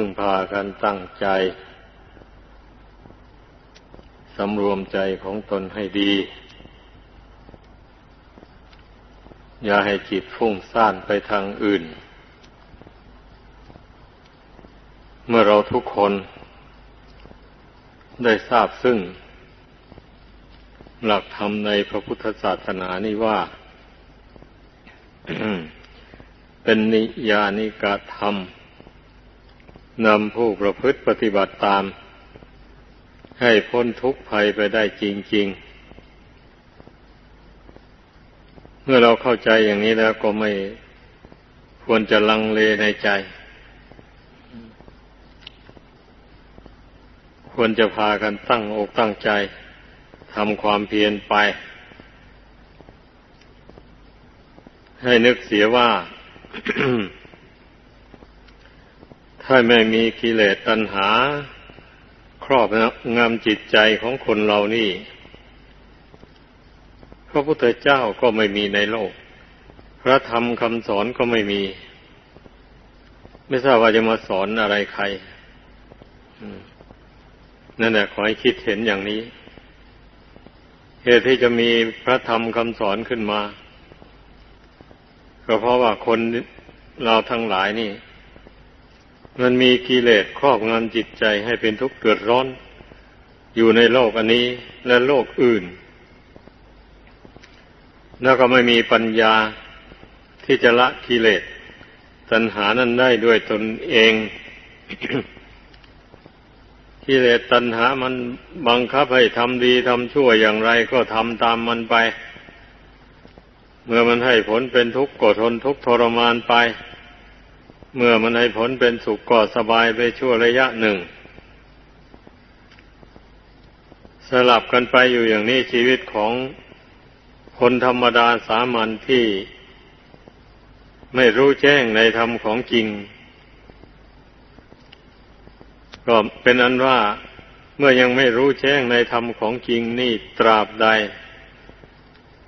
พึ่งพากันตั้งใจสำรวมใจของตนให้ดี อย่าให้จิตฟุ้งซ่านไปทางอื่น เมื่อเราทุกคนได้ทราบซึ่ง หลักธรรมในพระพุทธศาสนานี่ว่า เป็นนิยานิกาธรรม นำผู้ประพฤติปฏิบัติตาม ให้พ้นทุกข์ภัยไปได้จริง ๆ เมื่อเราเข้าใจอย่างนี้แล้วก็ไม่ควรจะลังเลในใจ ควรจะพากันตั้งอกตั้งใจทำความเพียรไป ให้นึกเสียว่า ถ้าไม่มีกิเลสตัณหา ครอบงำจิตใจของคนเรานี่พระพุทธเจ้าก็ไม่มีในโลก พระธรรมคำสอนก็ไม่มี ไม่ทราบว่าจะมาสอนอะไรใครนั่นแหละขอให้คิดเห็นอย่างนี้ เหตุที่จะมีพระธรรมคำสอนขึ้นมา ก็เพราะว่าคนเราทั้งหลายนี่ มันมีกิเลสครอบงำจิตใจให้เป็นทุกข์เดือดร้อน อยู่ในโลกอันนี้และโลกอื่น แล้วก็ไม่มีปัญญาที่จะละกิเลสตัณหานั้นได้ด้วยตนเองกิเลสตัณหามันบังคับให้ทำดีทำชั่วอย่างไรก็ทำตามมันไป เมื่อมันให้ผลเป็นทุกข์ก็ทนทุกข์ทรมานไป เมื่อมันให้ผลเป็นสุขก็สบายไปชั่วระยะหนึ่ง สลับกันไปอยู่อย่างนี้ชีวิตของคนธรรมดาสามัญที่ไม่รู้แจ้งในธรรมของจริง ก็เป็นอันว่าเมื่อยังไม่รู้แจ้งในธรรมของจริงนี่ตราบใด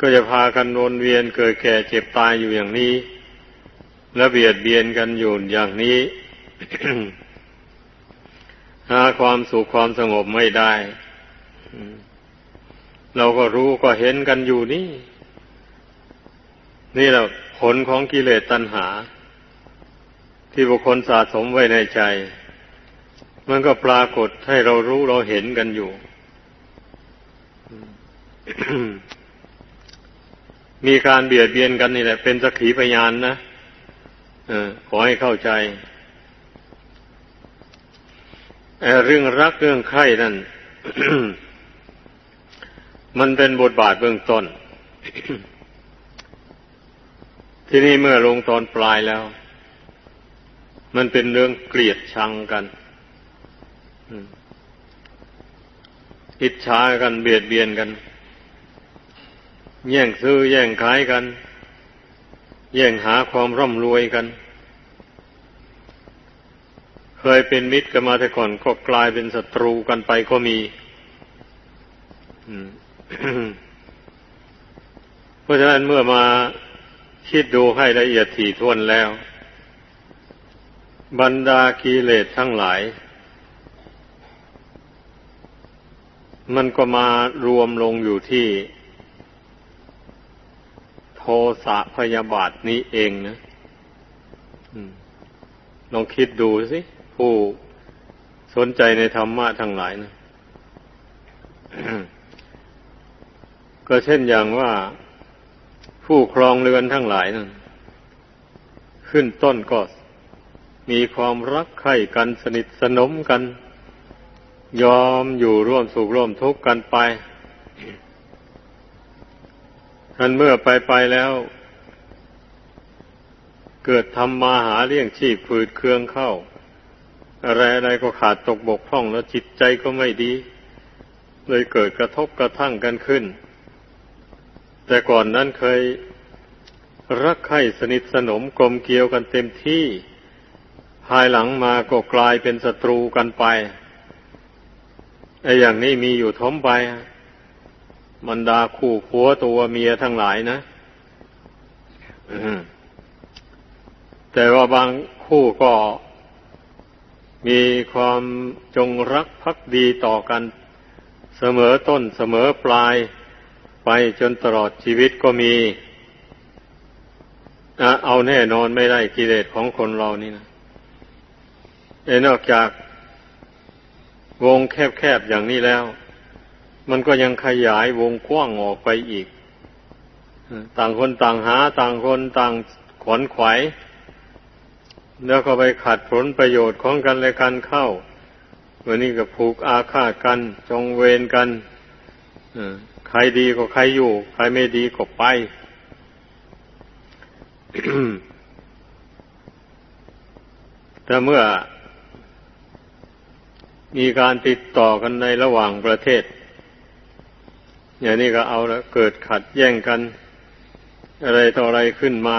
ก็จะพากันวนเวียนเกิดแก่เจ็บตายอยู่อย่างนี้ และเบียดเบียนกันอยู่อย่างนี้ หาความสุขความสงบไม่ได้ เราก็รู้ก็เห็นกันอยู่นี่ นี่แหละผลของกิเลสตัณหา ที่บุคคลสะสมไว้ในใจ มันก็ปรากฏให้เรารู้เราเห็นกันอยู่มีการเบียดเบียนกันนี่แหละ เป็นสักขีพยานนะ ขอให้เข้าใจเรื่องรักเรื่องใครนั่น มันเป็นบทบาทเบื้องต้น ที่นี่เมื่อลงตอนปลายแล้ว มันเป็นเรื่องเกลียดชังกันอิจฉากันเบียดเบียนกัน แย่งซื้อแย่งขายกัน แย่งหาความร่ำรวยกัน เคยเป็นมิตรกันมาแต่ก่อนก็กลายเป็นศัตรูกันไปก็มีเพราะฉะนั้นเมื่อมาคิดดูให้ละเอียดถี่ถ้วนแล้ว บรรดากิเลสทั้งหลาย มันก็มารวมลงอยู่ที่ โทสะพยาบาทนี้เองนะลองคิดดูสิ ผู้สนใจในธรรมะทั้งหลายนะก็เช่นอย่างว่าผู้ครองเรือนทั้งหลายนั้นขึ้นต้นก็มีความรักใคร่กันสนิทสนมกัน ยอมอยู่ร่วมสุขร่วมทุกข์กันไป ท่านเมื่อไปไปแล้ว เกิดทำมาหาเลี้ยงชีพผืดเคืองเข้า อะไรอะไรก็ขาดตกบกพร่องแล้วจิตใจก็ไม่ดี เลยเกิดกระทบกระทั่งกันขึ้น แต่ก่อนนั้นเคยรักใคร่สนิทสนมกลมเกลียวกันเต็มที่ ภายหลังมาก็กลายเป็นศัตรูกันไปไอ้อย่างนี้มีอยู่ทมไป บรรดาคู่ผัวตัวเมียทั้งหลายนะแต่ว่าบางคู่ก็มีความจงรักภักดีต่อกันเสมอต้นเสมอปลายไปจนตลอดชีวิตก็มีอเอาแน่นอนไม่ได้กิเลสของคนเรานี่นะเอนอกจากวงแคบๆอย่างนี้แล้ว มันก็ยังขยายวงกว้างออกไปอีก ต่างคนต่างหา ต่างคนต่างขวนขวายแล้วก็ไปขัดผลประโยชน์ของกันและกันเข้า วันนี้ก็ผูกอาฆาตกัน จองเวรกันใครดีก็ใครอยู่ ใครไม่ดีก็ไป แต่เมื่อมีการติดต่อกันในระหว่างประเทศ อย่างนี้ก็เอาแล้วเกิดขัดแย้งกัน อะไรต่ออะไรขึ้นมา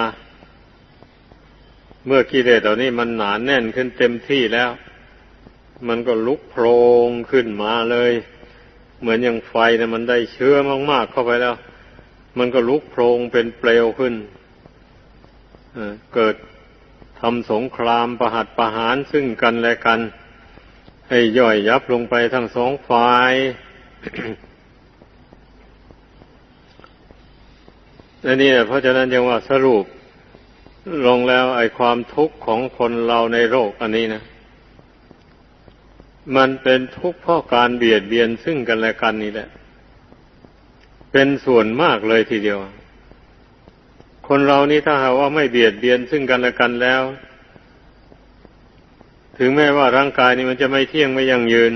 เมื่อกิเลสเหล่านี้มันหนานแน่นขึ้นเต็มที่แล้ว มันก็ลุกโพลงขึ้นมาเลย เหมือนอย่างไฟเนะมันได้เชื้อมากๆเข้าไปแล้ว มันก็ลุกโพลงเป็นเปลวขึ้นเกิดทำสงครามประหัตประหารซึ่งกันและกัน ให้ย่อยยับลงไปทั้งสองฝ่าย อันนี้เพราะฉะนั้นยังว่าสรุปลงแล้วไอ้ความทุกข์ของคนเราในโลกอันนี้นะ มันเป็นทุกข์เพราะการเบียดเบียนซึ่งกันและกันนี่แหละ เป็นส่วนมากเลยทีเดียว คนเรานี่ถ้าหากว่าไม่เบียดเบียนซึ่งกันและกันแล้ว ถึงแม้ว่าร่างกายนี้มันจะไม่เที่ยงไม่ยั่งยืน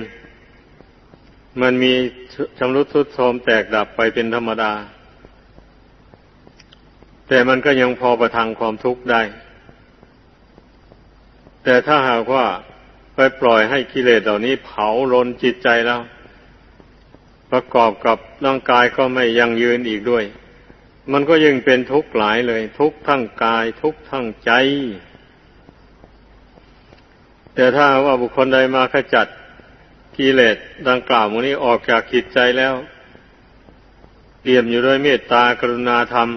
มันมีชำรุดทรุดโทรมแตกดับไปเป็นธรรมดา แต่มันก็ยังพอประทังความทุกข์ได้ แต่ถ้าหากว่าไปปล่อยให้กิเลสเหล่านี้เผาลนจิตใจแล้ว ประกอบกับร่างกายก็ไม่ยั่งยืนอีกด้วย มันก็ยังเป็นทุกข์หลายเลย ทุกข์ทั้งกายทุกข์ทั้งใจ แต่ถ้าว่าบุคคลใดมาขจัดกิเลสดังกล่าวมนี้ออกจากจิตใจแล้วเปี่ยมอยู่ด้วยเมตตากรุณาธรรม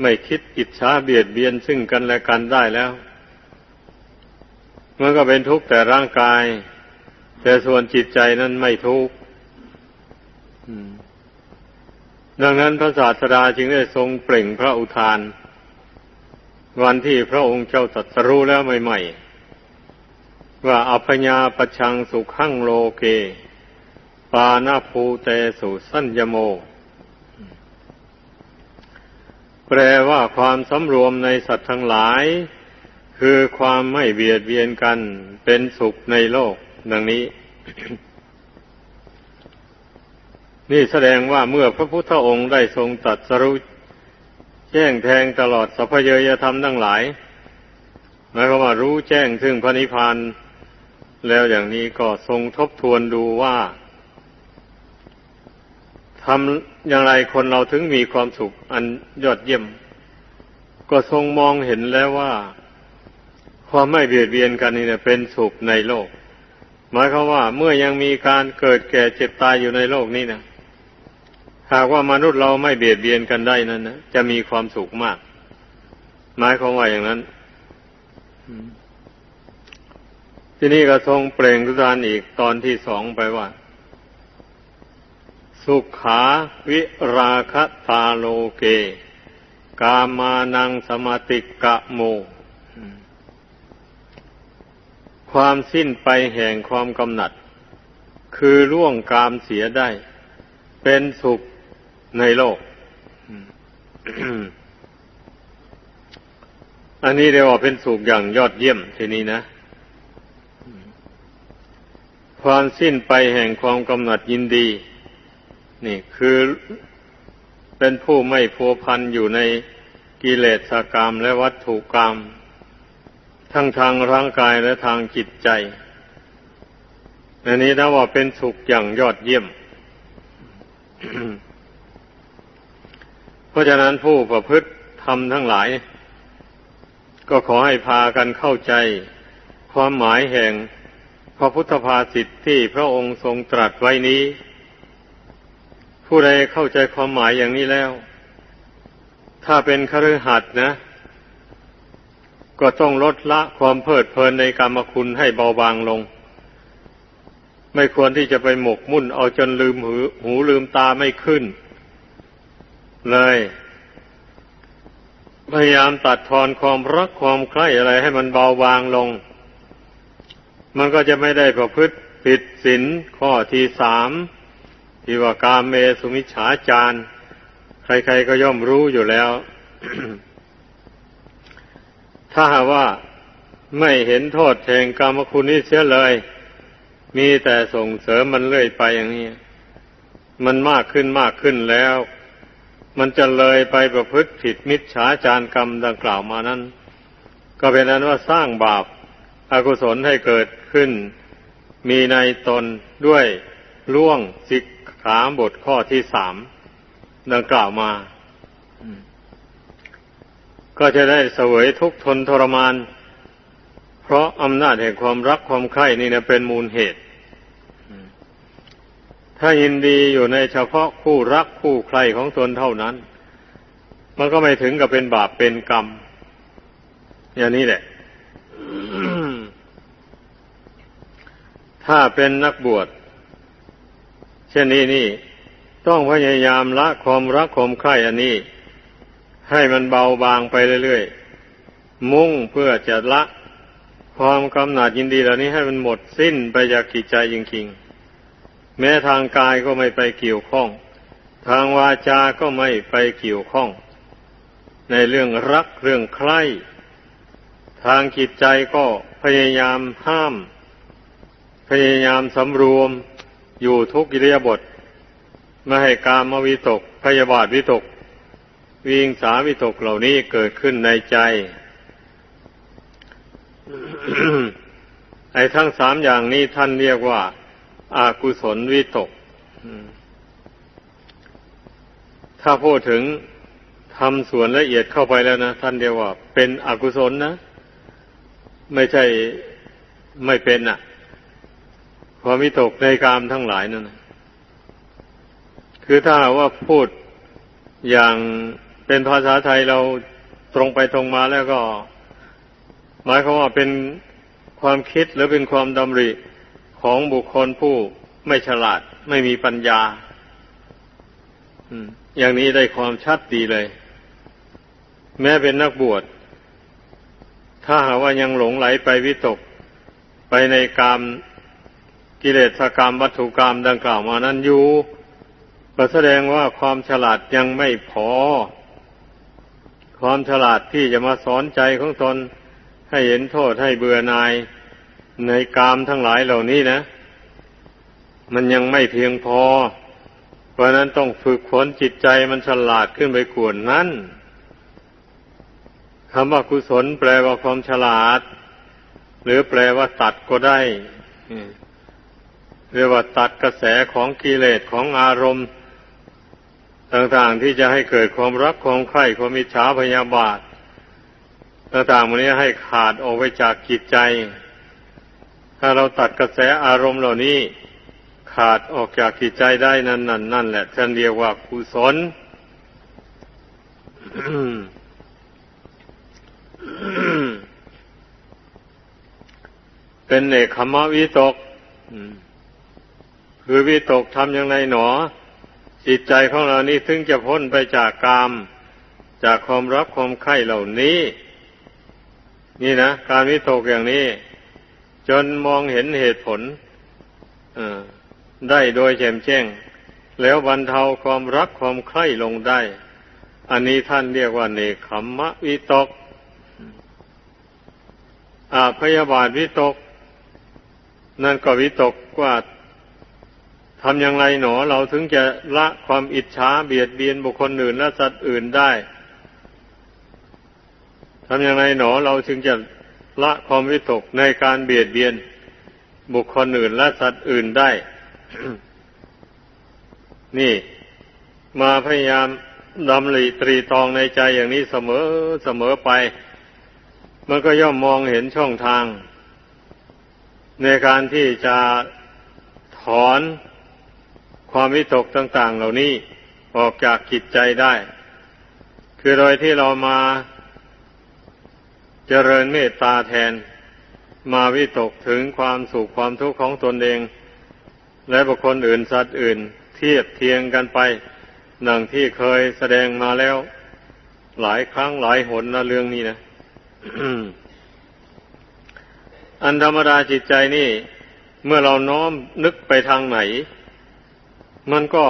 ไม่คิดอิจฉาเบียดเบียนซึ่งกันและกันได้แล้ว มันก็เป็นทุกข์แต่ร่างกาย แต่ส่วนจิตใจนั้นไม่ทุกข์ดังนั้นพระศาสดาจึงได้ทรงเปล่งพระอุทาน วันที่พระองค์เจ้าตรัสรู้แล้วใหม่ๆ ว่าอัพญาปชังสุขังโลเก ปานาภูเตสุสัญญโม แปลว่าความสำรวมในสัตว์ทั้งหลาย คือความไม่เบียดเบียนกันเป็นสุขในโลก ดังนี้ นี่แสดงว่าเมื่อพระพุทธองค์ได้ทรงตัดสรุแจ้งแทงตลอดสัพเยยธรรมทั้งหลายหมายความว่ารู้แจ้งถึงพระนิพพานแล้วอย่างนี้ก็ทรงทบทวนดูว่า ทำอย่างไรคนเราถึงมีความสุขอันยอดเยี่ยม ก็ทรงมองเห็นแล้วว่า ความไม่เบียดเบียนกันนี่เป็นสุขในโลก หมายความว่าเมื่อยังมีการเกิดแก่เจ็บตายอยู่ในโลกนี้นะหากว่ามนุษย์เราไม่เบียดเบียนกันได้นั้นนะจะมีความสุขมาก หมายความว่าอย่างนั้นที่นี่ก็ทรงเปล่งทุทานอีกตอนที่สองไปว่า สุขาวิราคตาโลเก กามานังสมาติกะโม ความสิ้นไปแห่งความกำหนัด คือล่วงกามเสียได้ เป็นสุขในโลก อันนี้เรียกว่าเป็นสุขอย่างยอดเยี่ยมทีนี้นะความสิ้นไปแห่งความกำหนัดยินดี นี่คือเป็นผู้ไม่พัวพันอยู่ในกิเลสกรรมและวัตถุกรรม ทั้งทางร่างกายและทางจิตใจอันนี้นะว่าเป็นสุขอย่างยอดเยี่ยม เพราะฉะนั้นผู้ประพฤติทำทั้งหลาย ก็ขอให้พากันเข้าใจ ความหมายแห่งพระพุทธภาษิตที่พระองค์ทรงตรัสไว้นี้ ผู้ใดเข้าใจความหมายอย่างนี้แล้ว ถ้าเป็นคฤหัสถ์นะ ก็ต้องลดละความเพลิดเพลินในกรรมคุณให้เบาบางลง ไม่ควรที่จะไปหมกมุ่นเอาจนลืมหูหูลืมตาไม่ขึ้น เลย พยายามตัดทอนความรักความใคร่อะไรให้มันเบาบางลง มันก็จะไม่ได้ประพฤติผิดศีลข้อที่สาม ที่ว่ากามเมสุมิฉาจารใครๆก็ย่อมรู้อยู่แล้ว ถ้าว่าไม่เห็นโทษแห่งกรรมคุณนี้เสียเลย มีแต่ส่งเสริมมันเรื่อยไปอย่างนี้ มันมากขึ้นมากขึ้นแล้ว มันจะเลยไปประพฤติผิดมิจฉาจารกรรมดังกล่าวมานั้น ก็เป็นนั้นว่าสร้างบาปอากุศลให้เกิดขึ้น มีในตนด้วยล่วงสิก ขาบทข้อที่สามดังกล่าวมา ก็จะได้เสวยทุกทนทรมาน เพราะอำนาจแห่งความรักความใคร่นี่นะเป็นมูลเหตุ ถ้ายินดีอยู่ในเฉพาะคู่รักคู่ใครของตนเท่านั้น มันก็ไม่ถึงกับเป็นบาปเป็นกรรม อย่างนี้แหละถ้าเป็นนักบวช เช่นนี้นี่ ต้องพยายามละความรักความใคร่อันนี้ ให้มันเบาบางไปเรื่อยๆ มุ่งเพื่อจะละความกำหนัดยินดีเหล่านี้ให้มันหมดสิ้นไปจากกิจใจจริงๆ แม้ทางกายก็ไม่ไปเกี่ยวข้อง ทางวาจาก็ไม่ไปเกี่ยวข้อง ในเรื่องรักเรื่องใคร่ทางจิตใจก็พยายามห้าม พยายามสำรวม อยู่ทุกกิริยาบทไม่ให้กามวิตกพยาบาทวิตก วิงสาวิตกเหล่านี้เกิดขึ้นในใจ ไอ้ทั้งสามอย่างนี้ท่านเรียกว่าอากุศลวิตก ถ้าพูดถึงทำส่วนละเอียดเข้าไปแล้วนะท่านเรียกว่า เป็นอกุศลนะ ไม่ใช่ไม่เป็นอะ่ะ ความวิตกในกามทั้งหลายนั่นคือถ้าว่าพูดอย่างเป็นภาษาไทยเราตรงไปตรงมาแล้วก็ หมายความว่าเป็นความคิดหรือเป็นความดำริของบุคคลผู้ไม่ฉลาด ไม่มีปัญญาอย่างนี้ได้ความชัดดีเลย แม้เป็นนักบวช ถ้าหากว่ายังหลงไหลไปวิตก ไปในกาม กิเลสกรรมวัตถุกรรมดังกล่าวมานั้นอยู่ก็แสดงว่าความฉลาดยังไม่พอ ความฉลาดที่จะมาสอนใจของตนให้เห็นโทษให้เบื่อนายในกามทั้งหลายเหล่านี้นะ มันยังไม่เพียงพอ เพราะนั้นต้องฝึกฝนจิตใจมันฉลาดขึ้นไปกวนนั้นคำว่ากุศลแปลว่าความฉลาด หรือแปลว่าตัดก็ได้ เรียกว่าตัดกระแสของกิเลสของอารมณ์ ต่างๆที่จะให้เกิดความรักความใคร่ความมิจฉาพยาบาท ต่างๆมันนี้ให้ขาดออกไปจากจิตใจ ถ้าเราตัดกระแสอารมณ์เหล่านี้ ขาดออกจากจิตใจได้นั่นนั่นนั่นแหละท่านเรียกว่ากุศลเป็นเนคขมวิตก คือวิตกทำอย่างไรหนอ จิตใจของเรานี้ถึงจะพ้นไปจากกาม จากความรักความใคร่เหล่านี้ นี่นะการวิตกอย่างนี้ จนมองเห็นเหตุผลได้โดยแจ่มแจ้ง แล้วบรรเทาความรักความใคร่ลงได้ อันนี้ท่านเรียกว่าเนคขมมะวิตกอาพยาบาทวิตก นั่นก็วิตกว่า ทำอย่างไรหนอเราถึงจะละความอิจฉาเบียดเบียนบุคคลอื่นและสัตว์อื่นได้ทำอย่างไรหนอเราถึงจะละความวิตกในการเบียดเบียนบุคคลอื่นและสัตว์อื่นได้ นี่ มาพยายามดำริตรีตองในใจอย่างนี้เสมอเสมอไป มันก็ย่อมมองเห็นช่องทาง ในการที่จะถอน ความวิตกต่าง ๆ เหล่านี้ออกจากจิตใจได้ คือโดยที่เรามาเจริญเมตตาแทน มาวิตกถึงความสุขความทุกข์ของตนเอง และบุคคลอื่นสัตว์อื่น เทียบเทียงกันไปหนังที่เคยแสดงมาแล้ว หลายครั้งหลายหนนะเรื่องนี้นะอันธรรมดาจิตใจนี่ เมื่อเราน้อมนึกไปทางไหน มันก็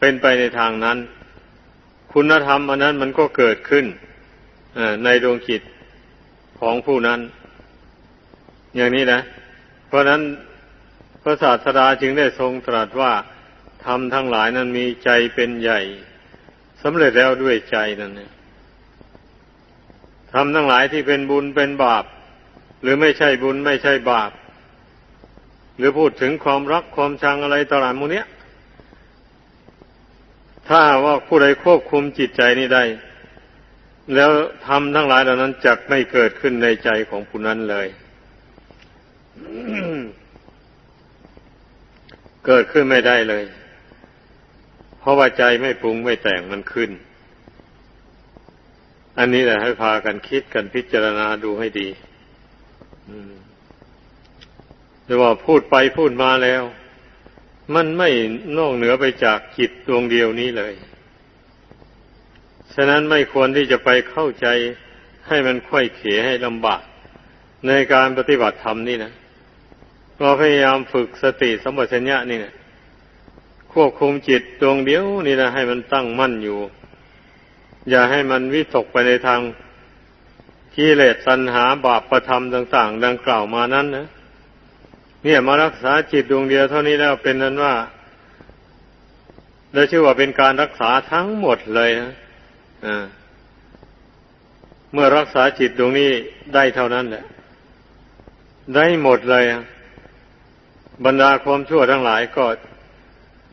เป็นไปในทางนั้น คุณธรรมอันนั้นมันก็เกิดขึ้นในดวงจิตของผู้นั้น อย่างนี้นะ เพราะนั้นพระศาสดาจึงได้ทรงตรัสว่าธรรมทั้งหลายนั้นมีใจเป็นใหญ่สำเร็จแล้วด้วยใจนั่นเนี่ยทำทั้งหลายที่เป็นบุญเป็นบาป หรือไม่ใช่บุญไม่ใช่บาป หรือพูดถึงความรักความชังอะไรต่อหลายมูเนี้ย ถ้าว่าผู้ใดควบคุมจิตใจนี้ได้ แล้วทำทั้งหลายเหล่านั้นจะไม่เกิดขึ้นในใจของผู้นั้นเลย เกิดขึ้นไม่ได้เลย เพราะว่าใจไม่ปรุงไม่แต่งมันขึ้น อันนี้แหละให้พากันคิดกันพิจารณาดูให้ดีแต่ว่าพูดไปพูดมาแล้ว มันไม่นอกเหนือไปจากจิตดวงเดียวนี้เลย ฉะนั้นไม่ควรที่จะไปเข้าใจให้มันค่อยเขให้ลำบาก ในการปฏิบัติธรรมนี่นะเราพยายามฝึกสติสมบัติญะนี่นะควบคุมจิตดวงเดียวนี่นะให้มันตั้งมั่นอยู่ อย่าให้มันวิตกไปในทางกิเลสตัณหาบาปประธรรมต่าง ๆ ดังกล่าวมานั้นนะ เนี่ยมารักษาจิตดวงเดียวเท่านี้แล้วเป็นนั้นว่าได้ชื่อว่าเป็นการรักษาทั้งหมดเลยนะอ่าเมื่อรักษาจิตดวงนี้ได้เท่านั้นแหละ ได้หมดเลย บรรดาความชั่วทั้งหลายก็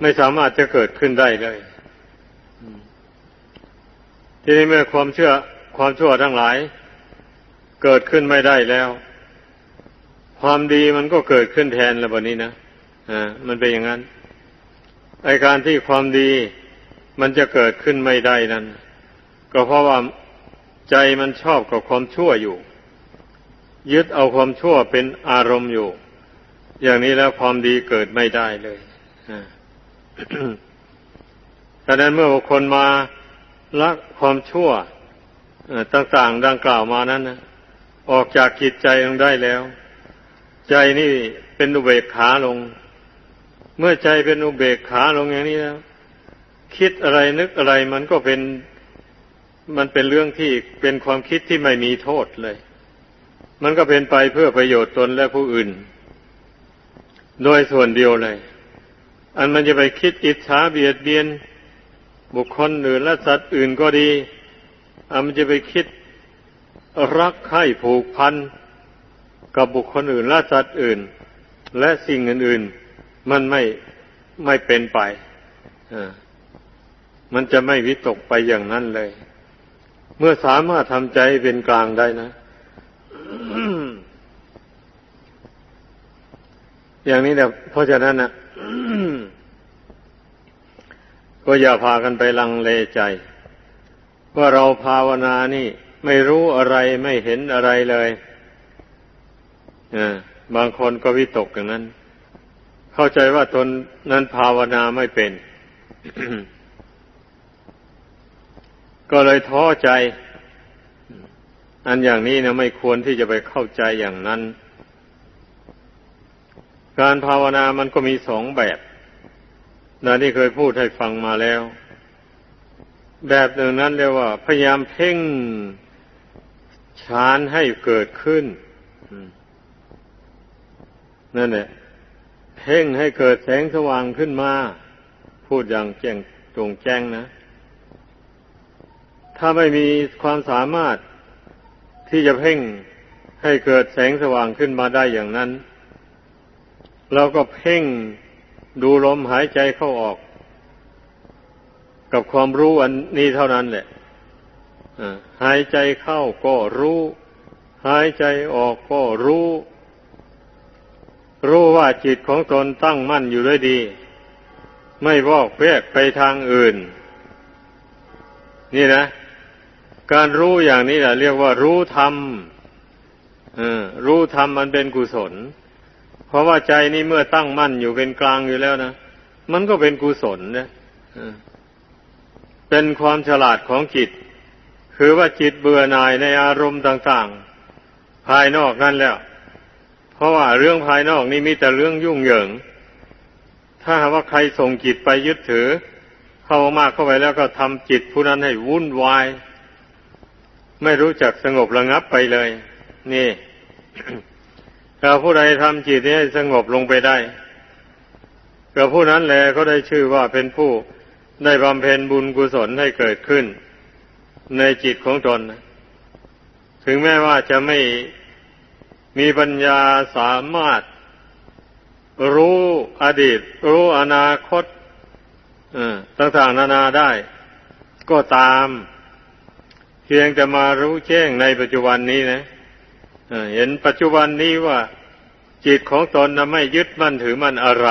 ไม่สามารถจะเกิดขึ้นได้เลย ทีนี้เมื่อความเชื่อความชั่วทั้งหลาย เกิดขึ้นไม่ได้แล้ว ความดีมันก็เกิดขึ้นแทนแล้วแบบนี้นะอ่ามันเป็นอย่างนั้นไอการที่ความดีมันจะเกิดขึ้นไม่ได้นั้น ก็เพราะว่าใจมันชอบกับความชั่วอยู่ ยึดเอาความชั่วเป็นอารมณ์อยู่ อย่างนี้แล้วความดีเกิดไม่ได้เลยดังนั้นเมื่อบุคคลมาละความชั่วต่างๆดังกล่าวมานั้นนะออกจากกิจใจลงได้แล้ว ใจนี่เป็นอุเบกขาลง เมื่อใจเป็นอุเบกขาลงอย่างนี้แล้วคิดอะไรนึกอะไรมันก็เป็นมันเป็นเรื่องที่เป็นความคิดที่ไม่มีโทษเลย มันก็เป็นไปเพื่อประโยชน์ตนและผู้อื่น โดยส่วนเดียวเลย อันมันจะไปคิดอิจฉาเบียดเบียน บุคคลอื่นและสัตว์อื่นก็ดี อันมันจะไปคิดรักใคร่ผูกพัน กับบุคคลอื่นและสัตว์อื่น และสิ่งอื่นๆ มันไม่ไม่เป็นไปมันจะไม่วิตกไปอย่างนั้นเลย เมื่อสามารถทำใจเป็นกลางได้นะ อย่างนี้เนี่ยเพราะฉะนั้นนะก็อย่าพากันไปลังเลใจ ว่าเราภาวนานี่ ไม่รู้อะไรไม่เห็นอะไรเลย บางคนก็วิตกอย่างนั้น เข้าใจว่าตนนั้นภาวนาไม่เป็น ก็เลยท้อใจ อันอย่างนี้นะไม่ควรที่จะไปเข้าใจอย่างนั้น การภาวนามันก็มีสองแบบนะที่เคยพูดให้ฟังมาแล้ว แบบหนึ่งนั้นเรียกว่า พยายามเพ่งฌานให้เกิดขึ้น นั่นแหละเพ่งให้เกิดแสงสว่างขึ้นมา พูดอย่างแจ้งตรงแจ้งนะ ถ้าไม่มีความสามารถที่จะเพ่งให้เกิดแสงสว่างขึ้นมาได้อย่างนั้น เราก็เพ่งดูลมหายใจเข้าออก กับความรู้อันนี้เท่านั้นแหละหายใจเข้าก็รู้ หายใจออกก็รู้ รู้ว่าจิตของตนตั้งมั่นอยู่ด้วยดี ไม่วอกแวกไปทางอื่น นี่นะ การรู้อย่างนี้แหละเรียกว่ารู้ธรรมรู้ธรรมมันเป็นกุศล เพราะว่าใจนี้เมื่อตั้งมั่นอยู่เป็นกลางอยู่แล้วนะมันก็เป็นกุศลนะเป็นความฉลาดของจิต คือว่าจิตเบื่อหน่ายในอารมณ์ต่าง ๆ ภายนอกนั่นแล้ว เพราะว่าเรื่องภายนอกนี่มีแต่เรื่องยุ่งเหยิง ถ้าว่าใครส่งจิตไปยึดถือ เข้ามากเข้าไปแล้วก็ทำจิตผู้นั้นให้วุ่นวาย ไม่รู้จักสงบระงับไปเลย นี่ถ้าผู้ใดทำจิตให้สงบลงไปได้ก็ผู้นั้นแหละก็ได้ชื่อว่าเป็นผู้ได้บำเพ็ญบุญกุศลให้เกิดขึ้น ในจิตของตน ถึงแม้ว่าจะไม่ มีปัญญาสามารถรู้อดีต รู้อนาคตต่างๆนานาได้ ก็ตาม เพียงจะมารู้แจ้งในปัจจุบันนี้นะเห็นปัจจุบันนี้ว่า จิตของตนนะไม่ยึดมั่นถือมั่นอะไร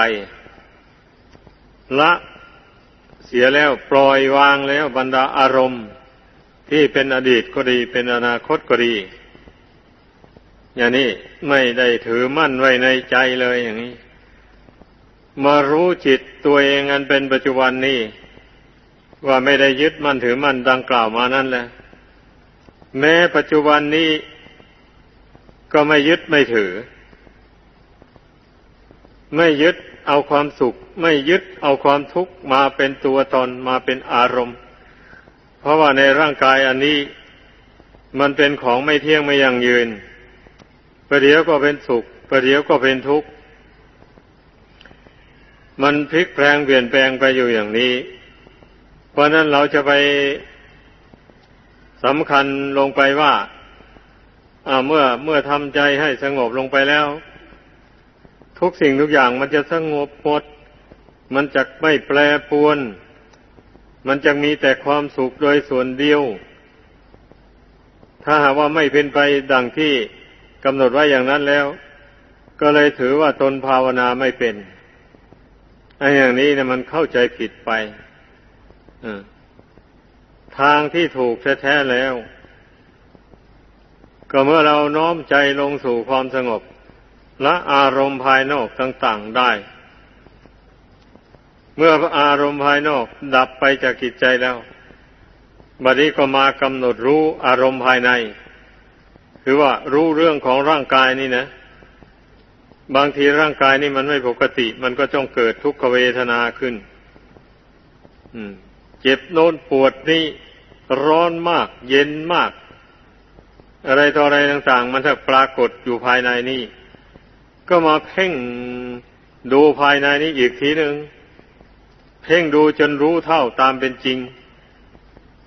ละเสียแล้วปล่อยวางแล้วบรรดาอารมณ์ ที่เป็นอดีตก็ดีเป็นอนาคตก็ดี อย่างนี้ไม่ได้ถือมั่นไว้ในใจเลยอย่างนี้ มารู้จิตตัวเองอันเป็นปัจจุบันนี้ว่าไม่ได้ยึดมั่นถือมั่นดังกล่าวมานั่นแหละแม้ปัจจุบันนี้ก็ไม่ยึดไม่ถือ ไม่ยึดเอาความสุข ไม่ยึดเอาความทุกข์มาเป็นตัวตนมาเป็นอารมณ์ เพราะว่าในร่างกายอันนี้ มันเป็นของไม่เที่ยงไม่ยั่งยืน ประเดี๋ยวก็เป็นสุข ประเดี๋ยวก็เป็นทุกข์ มันพลิกแปลงเปลี่ยนแปลงไปอยู่อย่างนี้ เพราะนั้นเราจะไปสำคัญลงไปว่าเมื่อเมื่อทำใจให้สงบลงไปแล้ว ทุกสิ่งทุกอย่างมันจะสงบหมด มันจะไม่แปรปวน มันจะมีแต่ความสุขโดยส่วนเดียว ถ้าหากว่าไม่เป็นไปดังที่ กำหนดไว้อย่างนั้นแล้ว ก็เลยถือว่าตนภาวนาไม่เป็นไอ้อย่างนี้เนะมันเข้าใจผิดไปทางที่ถูกแท้ๆแล้ว ก็เมื่อเราน้อมใจลงสู่ความสงบ และอารมณ์ภายนอกต่างๆได้ เมื่ออารมณ์ภายนอกดับไปจากกิจใจแล้วบัดนี้ก็มากำหนดรู้อารมณ์ภายใน คือว่ารู้เรื่องของร่างกายนี่นะ บางทีร่างกายนี่มันไม่ปกติ มันก็จ้องเกิดทุกขเวทนาขึ้นเจ็บโน้นปวดนี่ร้อนมาก เย็นมาก อะไรต่ออะไรต่าง ๆ มันถ้าปรากฏอยู่ภายในนี่ ก็มาเพ่งดูภายในนี้อีกทีหนึ่งเพ่งดูจนรู้เท่าตามเป็นจริง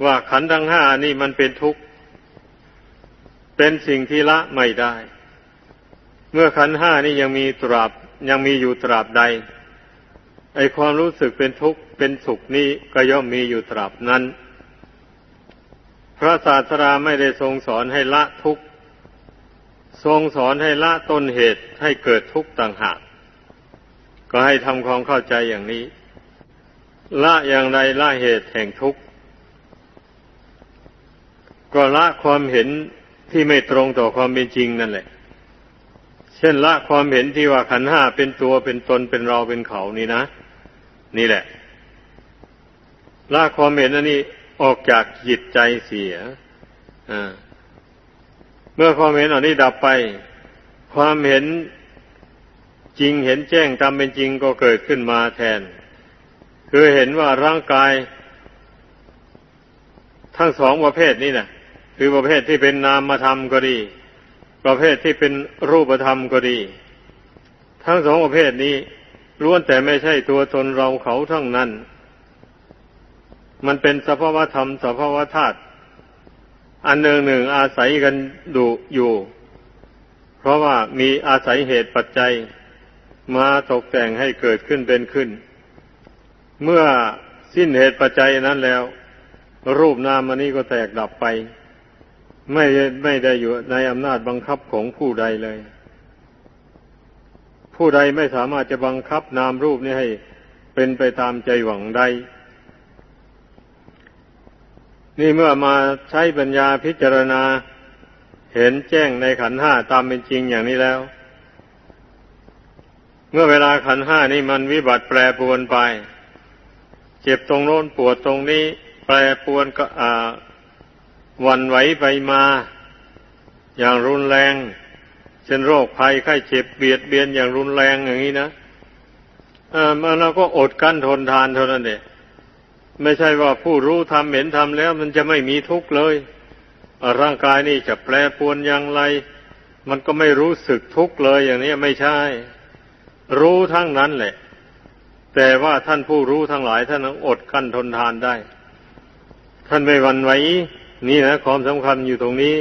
ว่าขันธ์ทั้งห้านี่มันเป็นทุกข์ เป็นสิ่งที่ละไม่ได้ เมื่อขันห้านี่ยังมีตราบยังมีอยู่ตราบใด ไอความรู้สึกเป็นทุกข์เป็นสุขนี้ก็ย่อมมีอยู่ตราบนั้น พระศาสดาไม่ได้ทรงสอนให้ละทุกข์ทรงสอนให้ละต้นเหตุให้เกิดทุกข์ต่างหาก ก็ให้ทำความเข้าใจอย่างนี้ ละอย่างไรละเหตุแห่งทุกข์ ก็ละความเห็น ที่ไม่ตรงต่อความเป็นจริงนั่นแหละ เช่นละความเห็นที่ว่าขันห้าเป็นตัวเป็นตนเป็นเราเป็นเขานี่นะ นี่แหละ ละความเห็นอันนี้ออกจากจิตใจเสียเมื่อความเห็นอันนี้ดับไป ความเห็นจริงเห็นแจ้งตามเป็นจริงก็เกิดขึ้นมาแทน คือเห็นว่าร่างกาย ทั้งสองประเภทนี้นะ คือประเภทที่เป็นนามธรรมก็ดี ประเภทที่เป็นรูปธรรมก็ดี ทั้งสองประเภทนี้ล้วนแต่ไม่ใช่ตัวตนเราเขาทั้งนั้น มันเป็นสภาวธรรมสภาวธาตุอันหนึ่งหนึ่งอาศัยกันดูอยู่ เพราะว่ามีอาศัยเหตุปัจจัย มาตกแต่งให้เกิดขึ้นเป็นขึ้น เมื่อสิ้นเหตุปัจจัยนั้นแล้ว รูปนามอันนี้ก็แตกดับไป ไม่ไม่ได้อยู่ในอำนาจบังคับของผู้ใดเลย ผู้ใดไม่สามารถจะบังคับนามรูปนี้ให้เป็นไปตามใจหวังได้ นี่เมื่อมาใช้ปัญญาพิจารณาเห็นแจ้งในขันห้าตามเป็นจริงอย่างนี้แล้ว เมื่อเวลาขันห้านี่มันวิบัติแปรปวนไป เจ็บตรงโน้นปวดตรงนี้ แปรปวนก็อ่า วันไหวไปมา อย่างรุนแรงเช่นโรคภัยไข้เจ็บเบียดเบียนอย่างรุนแรงอย่างนี้นะเออมันเราก็อดกั้นทนทานเท่านั้นเองไม่ใช่ว่าผู้รู้ทำเห็นทำแล้ว มันจะไม่มีทุกข์เลย ร่างกายนี่จะแปรปวนอย่างไร มันก็ไม่รู้สึกทุกข์เลยอย่างนี้ไม่ใช่ รู้ทั้งนั้นแหละ แต่ว่าท่านผู้รู้ทั้งหลายท่านอดกั้นทนทานได้ ท่านไม่วันไหว นี่นะความสำคัญอยู่ตรงนี้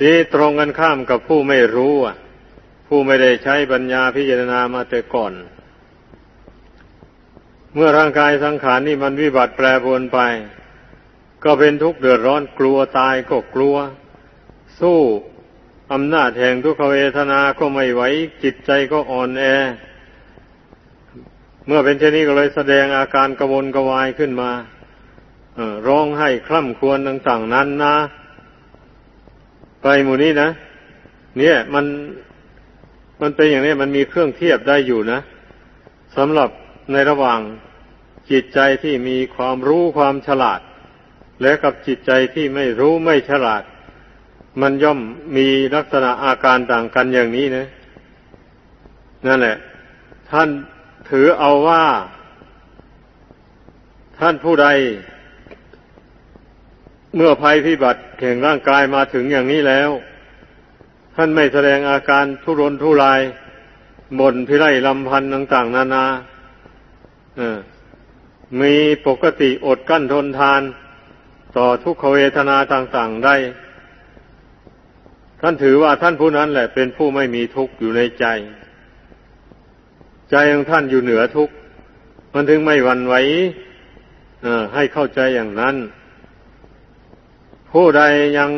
ที่ตรงกันข้ามกับผู้ไม่รู้อะ ผู้ไม่ได้ใช้ปัญญาพิจารณามาแต่ก่อน เมื่อร่างกายสังขารนี่มันวิบัติแปรปรวนไป ก็เป็นทุกข์เดือดร้อนกลัวตายก็กลัว สู้อำนาจแห่งทุกขเวทนาก็ไม่ไหวจิตใจก็อ่อนแอ เมื่อเป็นเช่นนี้ก็เลยแสดงอาการกระวนกระวายขึ้นมา ร้องให้คร่ำครวญต่างๆนั้นนะ ไปหมู่นี้นะ เนี่ย มันมันเป็นอย่างนี้มันมีเครื่องเทียบได้อยู่นะสำหรับในระหว่างจิตใจที่มีความรู้ความฉลาด และกับจิตใจที่ไม่รู้ไม่ฉลาด มันย่อมมีลักษณะอาการต่างกันอย่างนี้นะนั่นแหละ ท่านถือเอาว่า ท่านผู้ใด เมื่อภัยพิบัติแห่งร่างกายมาถึงอย่างนี้แล้ว ท่านไม่แสดงอาการทุรนทุรายบ่นพิไรลำพันธ์ต่าง ๆ นานาเออมีปกติอดกั้นทนทาน ต่อทุกขเวทนาต่าง ๆ ได้ ท่านถือว่าท่านผู้นั้นแหละเป็นผู้ไม่มีทุกข์อยู่ในใจ ใจของท่านอยู่เหนือทุกข์มันถึงไม่หวั่นไหวเออให้เข้าใจอย่างนั้น ผู้ใดยัง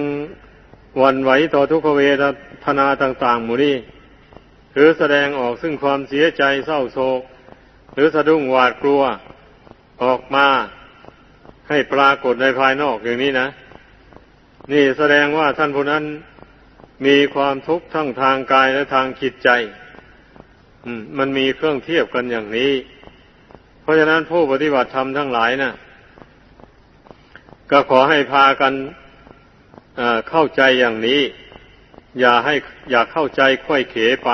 วันไหวต่อทุกขเวทนาต่าง ๆ หมู่นี้หรือแสดงออกซึ่งความเสียใจเศร้าโศก หรือสะดุ้งหวาดกลัวออกมาให้ปรากฏในภายนอกอย่างนี้นะ นี่แสดงว่าท่านผู้นั้นมีความทุกข์ทั้งทางกายและทางจิตใจมันมีเครื่องเทียบกันอย่างนี้ เพราะฉะนั้นผู้ปฏิบัติธรรมทั้งหลายนะ่ะ ก็ขอให้พากัน เข้าใจอย่างนี้ อย่าให้อย่าเข้าใจค่อยเขไป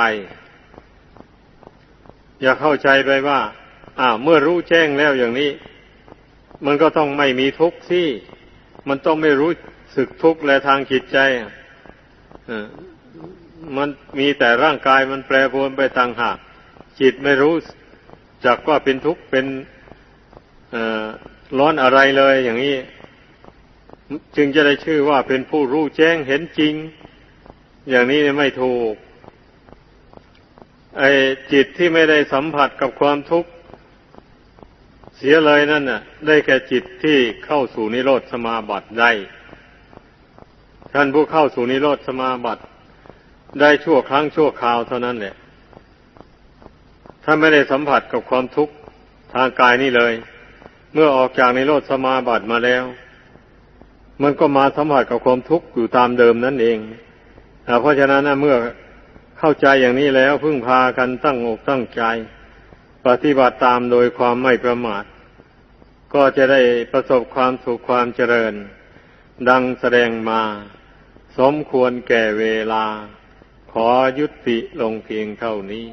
อย่าเข้าใจไปว่าอ่าเมื่อรู้แจ้งแล้วอย่างนี้ มันก็ต้องไม่มีทุกข์ที่ มันต้องไม่รู้สึกทุกข์และทางจิตใจมันมีแต่ร่างกายมันแปรปรวนไปต่างหากจิตไม่รู้จักว่าเป็นทุกข์เป็นร้อนอะไรเลยอย่างนี้ จึงจะได้ชื่อว่าเป็นผู้รู้แจ้งเห็นจริง อย่างนี้ไม่ถูกไอ้จิตที่ไม่ได้สัมผัสกับความทุกข์เสียเลยนั่นน่ะ ได้แก่จิตที่เข้าสู่นิโรธสมาบัติได้ท่านผู้เข้าสู่นิโรธสมาบัติ ได้ชั่วครั้งชั่วคราวเท่านั้นแหละถ้าไม่ได้สัมผัสกับความทุกข์ทางกายนี่เลย เมื่อออกจากนิโรธสมาบัติมาแล้ว มันก็มาสัมผัสกับความทุกข์อยู่ตามเดิมนั่นเองเพราะฉะนั้นเมื่อเข้าใจอย่างนี้แล้วพึ่งพากันตั้งอกตั้งใจ ปฏิบัติตามโดยความไม่ประมาท ก็จะได้ประสบความสุขความเจริญ ดังแสดงมา สมควรแก่เวลา ขอยุติลงเพียงเท่านี้